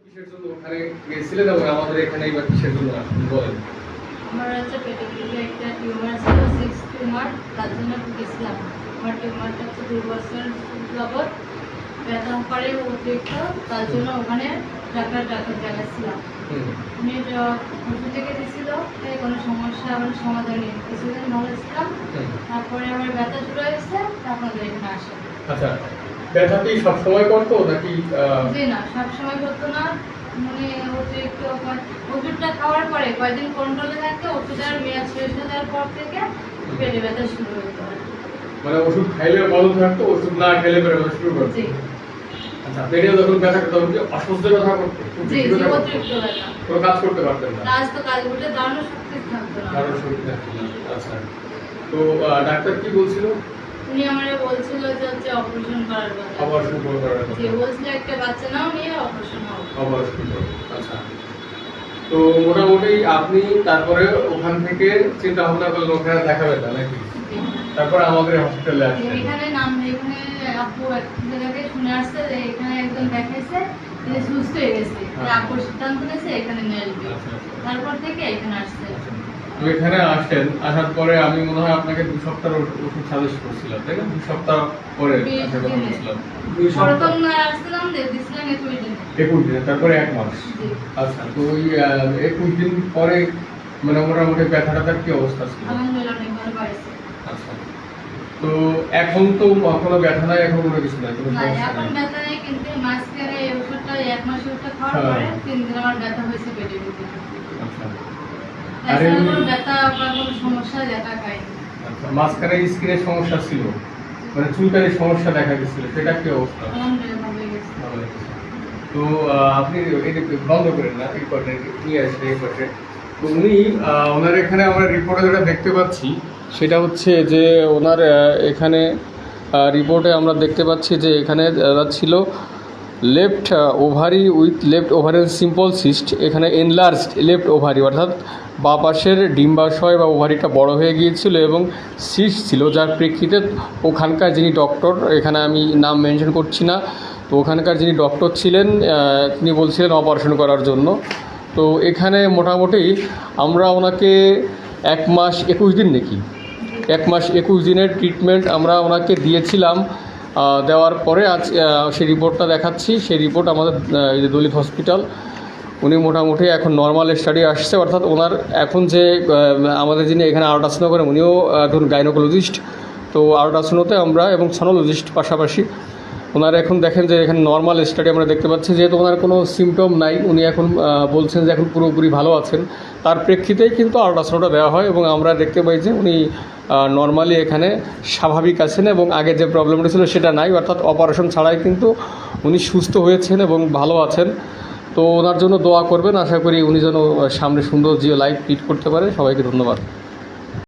কিসের জন্য ওখানে গেছিলেন এবং আমাদের এখানে এবার কিসের জন্য আসলেন বলেন? আমার হচ্ছে পেটে গিয়ে একটা টিউমার ছিল সিক্স টিউমার তার জন্য গেছিলাম। আমার টিউমারটা হচ্ছে দুই বছর যাবৎ ব্যথা করে অতিরিক্ত তার জন্য ওখানে ডাক্তার ডাক্তার দেখাচ্ছিলাম। উনি ওষুধ থেকে দিয়েছিল তাই কোনো সমস্যা আমার সমাধান নেই। কিছুদিন ভালো ছিলাম তারপরে আমার ব্যথা শুরু হয়েছে আপনাদের এখানে আসে। আচ্ছা ব্যথা কি সবসময় করতো নাকি জি না সবসময় করতো না। মানে অতিরিক্ত ওষুধটা খাওয়ার পরে কয়েকদিন কন্ট্রোলে থাকতো ওষুধের মেয়াদ শেষ হয়ে যাওয়ার পর থেকে পেটে ব্যথা শুরু হতো মানে ওষুধ খাইলে ভালো থাকতো ওষুধ না খেলে পরে ব্যথা শুরু করতো। আচ্ছা পেটে যখন ব্যথা করতো তখন কি অসুস্থ ব্যথা করতো? জি জি অতিরিক্ত ব্যথা। কোনো কাজ করতে পারতেন না। কাজ তো কাজ করতে দাঁড়ানো শক্তি থাকতো না। শরীর থাকতো না। আচ্ছা। তো ডাক্তার কি বলছিল? উনি আমারে বলছিল যে হচ্ছে অপারেশন করার কথা। অপারেশন করার কথা। জি বলছিল একটা বাচ্চা নাও নিয়ে অপারেশন হবে। অপারেশন আচ্ছা। তো মোটামুটি আপনি তারপরে ওখান থেকে চিন্তা ভাবনা করলেন ওখানে দেখাবেন না নাকি। তারপরে আমাদের হসপিটালে আসলেন। এখানে নাম এখানে আপু এক জায়গাতে শুনে আসছে যে এখানে একজন দেখাইছে তিনি সুস্থ হয়ে গেছে। আপুর সিদ্ধান্ত নিয়েছে এখানে নিয়ে আসবে। আচ্ছা, আচ্ছা। তারপর থেকে এখানে আসছে। তো এখানে আসেন আসার পরে আমি মনে হয় আপনাকে দু সপ্তাহ ওষুধ সাজেস্ট করছিলাম তাই না? দু সপ্তাহ পরে বলছিলাম। দিছিলাম একুশ দিনে। তারপরে এক মাস। আচ্ছা তো ওই একুশ দিন পরে মানে মোটামুটি ব্যথা ট্যাথার কি অবস্থা ছিল? আচ্ছা তো এখন তো কোনো ব্যথা নাই এখন কোনো কিছু নাই কোনো এখন ব্যথা নেই কিন্তু মাঝখানে ওষুধটা এক মাস ওষুধটা খাওয়ার হ্যাঁ। পরে তিন দিন আমার ব্যথা হয়েছে পেটের ভিতরে। আচ্ছা। আর আচ্ছা মাঝখানে স্কিনের সমস্যা ছিল। মানে চুলকানির সমস্যা দেখা গেছিল সেটা কি অবস্থা। তো আপনি এটা বন্ধ করেন না এই পাশে নিয়ে আসলে এই পাশে তো উনি ওনার এখানে আমরা রিপোর্টে যেটা দেখতে পাচ্ছি সেটা হচ্ছে যে ওনার এখানে রিপোর্টে আমরা দেখতে পাচ্ছি যে এখানে যারা ছিল left ovary with left ovarian simple cyst এখানে এনলার্জড লেফট ওভারি অর্থাৎ বা পাশের ডিম্বাশয় বা ওভারিটা বড় হয়ে গিয়েছিল এবং সিস্ট ছিল, যার প্রেক্ষিতে ওখানকার যিনি ডক্টর এখানে আমি নাম মেনশন করছি না, তো ওখানকার যিনি ডক্টর ছিলেন তিনি বলছিলেন অপারেশন করার জন্য। তো এখানে মোটামুটি আমরা ওনাকে এক মাস একুশ দিন নাকি, এক মাস একুশ দিনের ট্রিটমেন্ট আমরা ওনাকে দিয়েছিলাম। দেওয়ার পরে আজ সেই রিপোর্টটা দেখাচ্ছি। সেই রিপোর্ট আমাদের দলিত হসপিটাল, উনি মোটামুটি এখন নর্মাল স্টাডি আসছে। অর্থাৎ ওনার এখন যে আমাদের যিনি এখানে আল্ট্রাসাউন্ড করেন উনিও একজন গাইনোকোলজিস্ট তো আল্ট্রাসাউন্ডতে আমরা এবং সনোলজিস্ট পাশাপাশি ওনার এখন দেখেন যে এখানে নর্মাল স্টাডি আমরা দেখতে পাচ্ছি। যেহেতু ওনার কোনো সিমটম নাই, উনি এখন বলছেন যে এখন পুরোপুরি ভালো আছেন। তার প্রেক্ষিতেই কিন্তু আল্ট্রাসাউন্ডটা দেওয়া হয় এবং আমরা দেখতে পাই যে উনি নর্মালি এখানে স্বাভাবিক আছেন এবং আগে যে প্রবলেমটা ছিল সেটা নাই। অর্থাৎ অপারেশন ছাড়াই কিন্তু উনি সুস্থ হয়েছেন এবং ভালো আছেন। তো ওনার জন্য দোয়া করবেন। আশা করি উনি যেন সামনে সুন্দর জিও লাইফ লিড করতে পারে। সবাইকে ধন্যবাদ।